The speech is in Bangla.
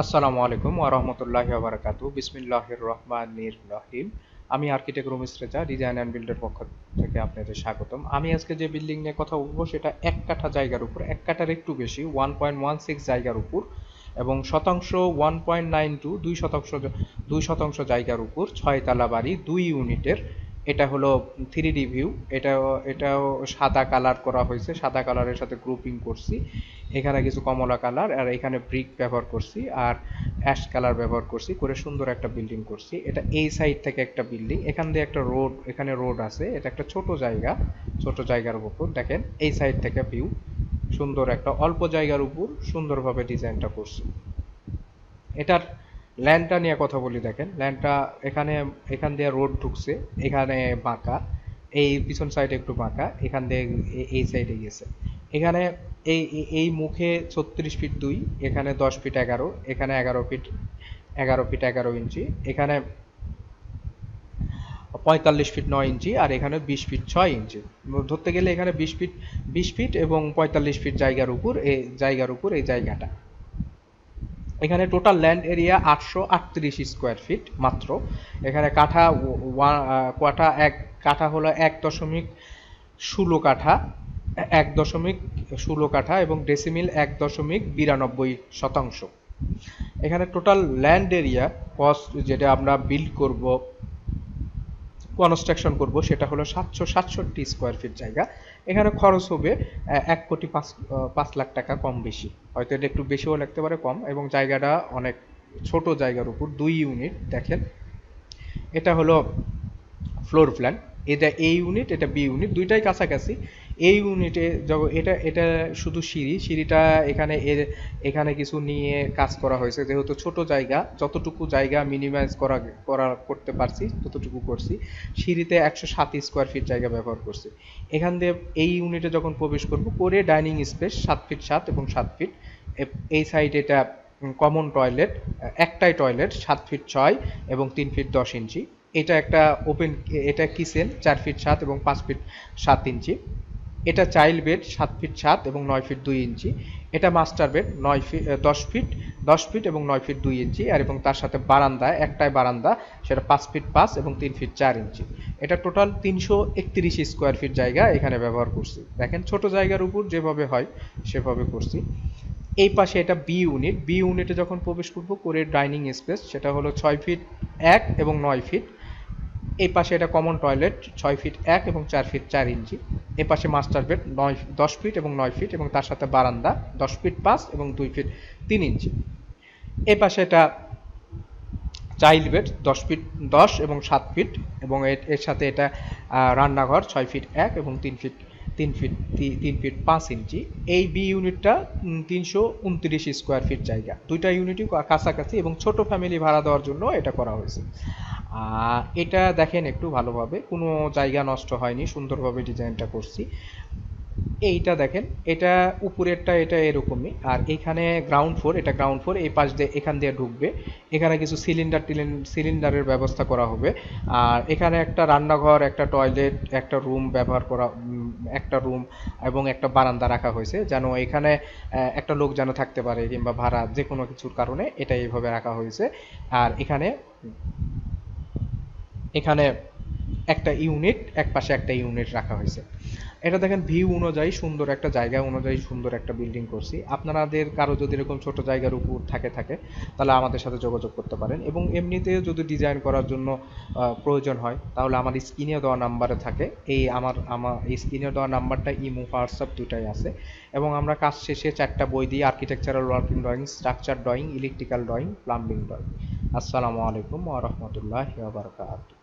আসসালামু আলাইকুম ওয়া রাহমাতুল্লাহি ওয়া বারাকাতুহু। বিসমিল্লাহির রহমানির রহিম। আমি architect Rumis Reza, design and বিল্ডের পক্ষ থেকে আপনাদের স্বাগতম। আমি আজকে যে বিল্ডিং নিয়ে কথা বলব, সেটা এক কাঠা জায়গার উপর, এক কাঠার একটু বেশি ওয়ান পয়েন্ট ওয়ান সিক্স জায়গার উপর এবং শতাংশ ওয়ান পয়েন্ট নাইন টু দুই শতাংশ দুই শতাংশ জায়গার উপর ছয়তলা বাড়ি, দুই ইউনিটের এটা হলো থ্রি ডি ভিউ এটাও এটাও সাদা কালার করা হয়েছে, সাদা কালারের সাথে গ্রুপিং করছি। এখানে কিছু কমলা কালার আর এখানে ব্রিক ব্যবহার করছি আর অ্যাশ কালার ব্যবহার করছি, করে সুন্দর একটা বিল্ডিং করছি। এটা এই সাইড থেকে একটা বিল্ডিং এখান দিয়ে একটা রোড এখানে রোড আছে, এটা একটা ছোট জায়গা, ছোট জায়গার উপর, দেখেন, এই সাইড থেকে ভিউ সুন্দর একটা, অল্প জায়গার উপর সুন্দরভাবে ডিজাইনটা করছি। এটার ল্যান্ডটা নিয়ে কথা বলি দেখেন। ল্যান্ডটা এখানে, এখান দিয়ে রোড ঢুকছে, এখানে বাঁকা। এই পিছন সাইডে একটু বাঁকা, এখান দিয়ে এই সাইডে গেছে এখানে এই এই মুখে ছত্রিশ ফিট দুই, এখানে দশ ফিট এগারো, এখানে এগারো ফিট এগারো ফিট এগারো ইঞ্চি, এখানে পঁয়তাল্লিশ ফিট নয় ইঞ্চি, আর এখানে বিশ ফিট ছয় ইঞ্চি। ধরতে গেলে এখানে বিশ ফিট বিশ ফিট এবং পঁয়তাল্লিশ ফিট জায়গার উপর এই জায়গার উপর এই জায়গাটা। এখানে টোটাল ল্যান্ড এরিয়া আটশো আটত্রিশ স্কোয়ার ফিট মাত্র। এখানে কাঠা কাঠা এক, কাঠা হলো এক দশমিক ষোলো কাঠা, এক দশমিক ষোলো কাঠা এবং ডেসিমিল এক দশমিক বিরানব্বই শতাংশ। এখানে টোটাল ল্যান্ড এরিয়া কস্ট যেটা আমরা বিল্ড করব কনস্ট্রাকশন করব, সেটা হলো সাতশো সাতষট্টি স্কোয়ার ফিট জায়গা। এখানে খরচ হবে এক কোটি পাঁচ পাঁচ লাখ টাকা কম বেশি। হয়তো এটা একটু বেশিও লাগতে পারে কম, এবং জায়গাটা অনেক ছোট জায়গার উপর, দুই ইউনিট দেখেন। এটা হলো ফ্লোর প্ল্যান এটা এ ইউনিট এটা বি ইউনিট দুইটাই কাছাকাছি। এই ইউনিটে এটা এটা শুধু সিঁড়ি, সিঁড়িটা এখানে এর, এখানে কিছু নিয়ে কাজ করা হয়েছে। যেহেতু ছোট জায়গা, যতটুকু জায়গা মিনিমাইজ করা করা করতে পারছি, ততটুকু করছি। সিঁড়িতে একশো সাত স্কোয়ার ফিট জায়গা ব্যবহার করছি। এখান দিয়ে এই ইউনিটে যখন প্রবেশ করব, করে ডাইনিং স্পেস সাত ফিট সাত এবং সাত ফিট এই সাইড এটা কমন টয়লেট একটাই টয়লেট সাত ফিট ছয় এবং তিন ফিট দশ ইঞ্চি। এটা একটা ওপেন এটা কিচেন চার ফিট সাত এবং পাঁচ ফিট সাত ইঞ্চি। এটা চাইল্ড বেড সাত ফিট সাত এবং নয় ফিট দুই ইঞ্চি। এটা মাস্টার বেড নয় ফিট দশ ফিট দশ ফিট এবং নয় ফিট দুই ইঞ্চি। আর এবং তার সাথে বারান্দা, একটাই বারান্দা, সেটা পাঁচ ফিট পাঁচ এবং তিন ফিট চার ইঞ্চি। এটা টোটাল তিনশো একত্রিশ স্কোয়ার ফিট জায়গা এখানে ব্যবহার করছি। দেখেন, ছোট জায়গার উপর যেভাবে হয়, সেভাবে করছি। এই পাশে এটা বি ইউনিট বি ইউনিটে যখন প্রবেশ করব করে ডাইনিং স্পেস সেটা হলো ছয় ফিট এক এবং নয় ফিট এই পাশে এটা কমন টয়লেট ছয় ফিট এক এবং চার ফিট চার ইঞ্চি। এ পাশে মাস্টার বেড নয়, দশ ফিট এবং নয় ফিট এবং তার সাথে বারান্দা, দশ ফিট পাঁচ এবং দুই ফিট তিন ইঞ্চি। এ পাশে এটা চাইল্ড বেড দশ ফিট দশ এবং সাত ফিট এবং এর সাথে এটা রান্নাঘর, ছয় ফিট এক এবং তিন ফিট তিন ফিট তিন ফিট পাঁচ ইঞ্চি। এই বি ইউনিটটা তিনশো উনত্রিশ স্কোয়ার ফিট জায়গা। দুইটা ইউনিটই কাছাকাছি এবং ছোট ফ্যামিলি ভাড়া দেওয়ার জন্য এটা করা হয়েছে। এটা দেখেন একটু ভালোভাবে। কোনো জায়গা নষ্ট হয়নি, সুন্দরভাবে ডিজাইনটা করছি। এইটা দেখেন, এটা উপরেরটা, এটা এরকমই। আর এখানে গ্রাউন্ড ফ্লোর এটা গ্রাউন্ড ফ্লোর এই পাশ দিয়ে, এখান দিয়ে ঢুকবে। এখানে কিছু সিলিন্ডার সিলিন্ডারের ব্যবস্থা করা হবে। আর এখানে একটা রান্নাঘর, একটা টয়লেট একটা রুম ব্যবহার করা একটা রুম এবং একটা বারান্দা রাখা হয়েছে, যেন এখানে একটা লোক যেন থাকতে পারে কিংবা ভাড়া যে কোনো কিছুর কারণে এটা এইভাবে রাখা হয়েছে। আর এখানে এখানে একটা ইউনিট এক পাশে একটা ইউনিট রাখা হয়েছে। এটা দেখেন ভিউ অনুযায়ী সুন্দর একটা জায়গা, অনুযায়ী সুন্দর একটা বিল্ডিং করছি। আপনাদের কারও যদি এরকম ছোট জায়গার উপর থাকে থাকে, তাহলে আমাদের সাথে যোগাযোগ করতে পারেন। এবং এমনিতে যদি ডিজাইন করার জন্য প্রয়োজন হয়, তাহলে আমার স্ক্রিনে দেওয়া নাম্বারে থাকে। এই আমার আমার স্ক্রিনে দেওয়া নাম্বারটা ইমো, হোয়াটসঅ্যাপ দুটাই আছে। এবং আমরা কাজ শেষে চারটা বই দিই architectural working drawing structure drawing electrical drawing plumbing drawing আসসালামু আলাইকুম ওয়া বারাকাতুহু।